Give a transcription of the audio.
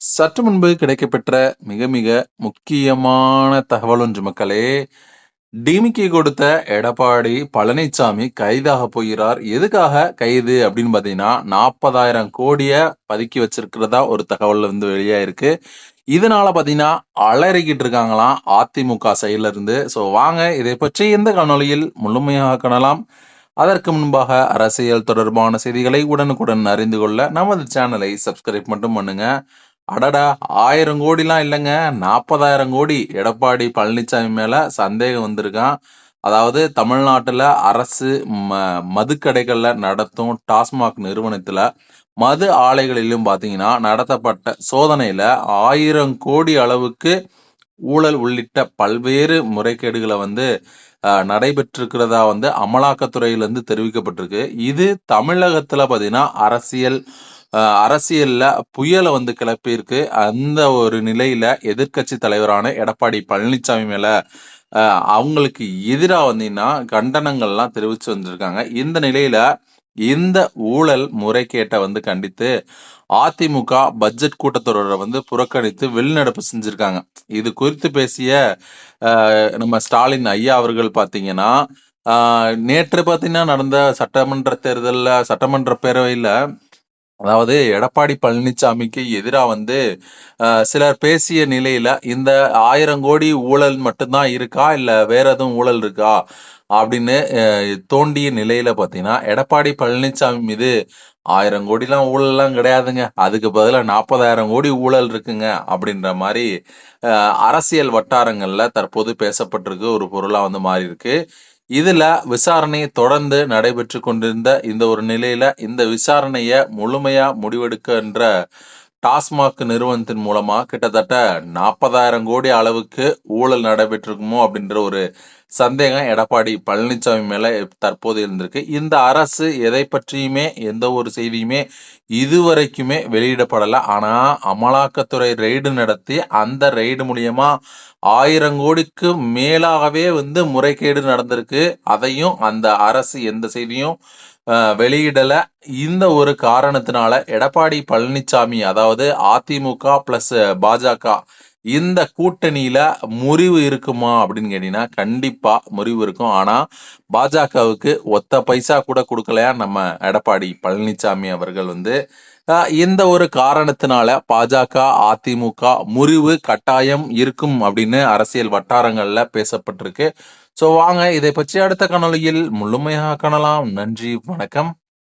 சற்று முன்பு கிடைக்கப்பெற்ற மிக மிக முக்கியமான தகவல் ஒன்று மக்களே. டிமிக்கி கொடுத்த எடப்பாடி பழனிசாமி கைதாக போகிறார். எதுக்காக கைது அப்படின்னு பார்த்தீங்கன்னா நாற்பதாயிரம் கோடியை பதுக்கி வச்சிருக்கிறதா ஒரு தகவல் வந்து வெளியாயிருக்கு இதனால பார்த்தீங்கன்னா அலறிக்கிட்டு இருக்காங்களாம் அதிமுக சைட்ல இருந்து. ஸோ வாங்க இதை பற்றி இந்த காணொலியில் முழுமையாக காணலாம். அதற்கு முன்பாக அரசியல் தொடர்பான செய்திகளை உடனுக்குடன் அறிந்து கொள்ள நமது சேனலை சப்ஸ்கிரைப் மட்டும் பண்ணுங்க. அடடா ஆயிரம் கோடிலாம் இல்லைங்க. நாற்பதாயிரம் கோடி. எடப்பாடி பழனிசாமி மேல சந்தேகம் வந்திருக்கான். அதாவது தமிழ்நாட்டில் அரசு ம மதுக்கடைகளில் நடத்தும் டாஸ்மாக் நிறுவனத்தில் மது ஆலைகளிலும் பார்த்தீங்கன்னா நடத்தப்பட்ட சோதனையில் ஆயிரம் கோடி அளவுக்கு ஊழல் உள்ளிட்ட பல்வேறு முறைகேடுகளை வந்து நடைபெற்றிருக்கிறதா வந்து அமலாக்கத்துறையிலேருந்து தெரிவிக்கப்பட்டிருக்கு. இது தமிழகத்தில் பார்த்தீங்கன்னா அரசியல் அரசியல்ல புயலை வந்து கிளப்பியிருக்கு. அந்த ஒரு நிலையில எதிர்கட்சி தலைவரான எடப்பாடி பழனிசாமி மேல அவங்களுக்கு எதிராக வந்தீங்கன்னா கண்டனங்கள்லாம் தெரிவிச்சு வந்திருக்காங்க. இந்த நிலையில இந்த ஊழல் முறைகேட்டை வந்து கண்டித்து அதிமுக பட்ஜெட் கூட்டத்தொடரை வந்து புறக்கணித்து வெளிநடப்பு செஞ்சிருக்காங்க. இது குறித்து பேசிய நம்ம ஸ்டாலின் ஐயா அவர்கள் பார்த்தீங்கன்னா நேற்று பார்த்தீங்கன்னா நடந்த சட்டமன்ற தேர்தலில் சட்டமன்ற பேரவையில் அதாவது எடப்பாடி பழனிசாமிக்கு எதிரா வந்து சிலர் பேசிய நிலையில இந்த ஆயிரம் கோடி ஊழல் மட்டும்தான் இருக்கா? இல்ல வேற எதுவும் ஊழல் இருக்கா? அப்படின்னு தோண்டிய நிலையில பாத்தீங்கன்னா எடப்பாடி பழனிசாமி மீது ஆயிரம் கோடிலாம் ஊழல்லாம் கிடையாதுங்க. அதுக்கு பதிலாக நாற்பதாயிரம் கோடி ஊழல் இருக்குங்க அப்படின்ற மாதிரி அரசியல் வட்டாரங்கள்ல தற்போது பேசப்பட்டிருக்கு. ஒரு பொருளா வந்து மாறி இருக்கு இதுல விசாரணை தொடர்ந்து நடைபெற்று கொண்டிருந்த இந்த ஒரு நிலையில இந்த விசாரணைய முழுமையா முடிவெடுக்கின்ற டாஸ்மாக் நிறுவனத்தின் மூலமா கிட்டத்தட்ட நாற்பதாயிரம் கோடி அளவுக்கு ஊழல் நடைபெற்றிருக்குமோ அப்படின்ற ஒரு சந்தேகம் எடப்பாடி பழனிசாமி மேல தற்போது இருந்திருக்கு. இந்த அரசு எதை பற்றியுமே எந்த ஒரு செய்தியுமே இதுவரைக்குமே வெளியிடப்படலை. ஆனா அமலாக்கத்துறை ரெய்டு நடத்தி அந்த ரெய்டு மூலியமா ஆயிரம் கோடிக்கு மேலாகவே வந்து முறைகேடு நடந்திருக்கு. அதையும் அந்த அரசு எந்த செய்தியும் வெளியிடல. இந்த ஒரு காரணத்தினால எடப்பாடி பழனிசாமி அதாவது அதிமுக பிளஸ் பாஜக இந்த கூட்டணியில முறிவு இருக்குமா அப்படின்னு கேட்டீங்கன்னா கண்டிப்பா முறிவு இருக்கும். ஆனா பாஜகவுக்கு ஒத்த பைசா கூட கொடுக்கலையா நம்ம எடப்பாடி பழனிசாமி அவர்கள் வந்து இந்த ஒரு காரணத்தினால பாஜக அதிமுக முறிவு கட்டாயம் இருக்கும் அப்படின்னு அரசியல் வட்டாரங்கள்ல பேசப்பட்டிருக்கு. ஸோ வாங்க இதை பற்றி அடுத்த காணொலியில் முழுமையாக காணலாம். நன்றி வணக்கம்.